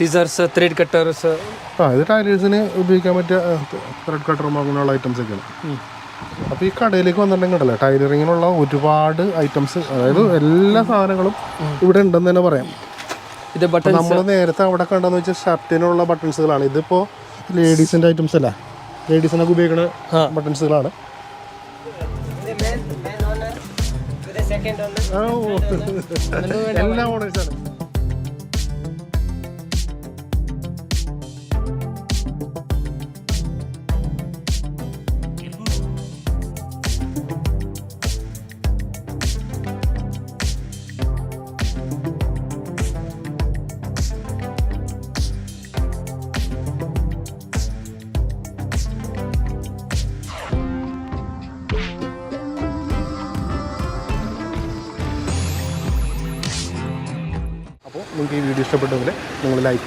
Scissors thread cutters ആ ഇത് ടൈലേഴ്സിന് ഉപയോഗിക്കാൻ പറ്റിയ ത്രെഡ് കട്ടറും അങ്ങനെയുള്ള ഐറ്റംസ് ഒക്കെയാണ്. അപ്പോൾ ഈ കടയിലേക്ക് വന്നിട്ടുണ്ടെങ്കിൽ ഉണ്ടല്ലോ ടൈലറിങ്ങിനുള്ള ഒരുപാട് ഐറ്റംസ് അതായത് എല്ലാ സാധനങ്ങളും ഇവിടെ ഉണ്ടെന്ന് തന്നെ പറയാം. ഇത് ബട്ടൺ നമ്മൾ നേരത്തെ അവിടെ കണ്ടെന്ന് വെച്ചാൽ ഷർട്ടിനുള്ള ബട്ടൺസുകളാണ് ഇതിപ്പോൾ ലേഡീസിന്റെ ഐറ്റംസ് അല്ല? ലേഡീസിനൊക്കെ ഉപയോഗിക്കുന്ന ബട്ടൺസുകളാണ്. എല്ലാം ഓണേഴ്സാണ് അപ്പോൾ നിങ്ങൾക്ക് ഈ വീഡിയോ ഇഷ്ടപ്പെട്ടെങ്കിൽ നിങ്ങൾ ലൈക്ക്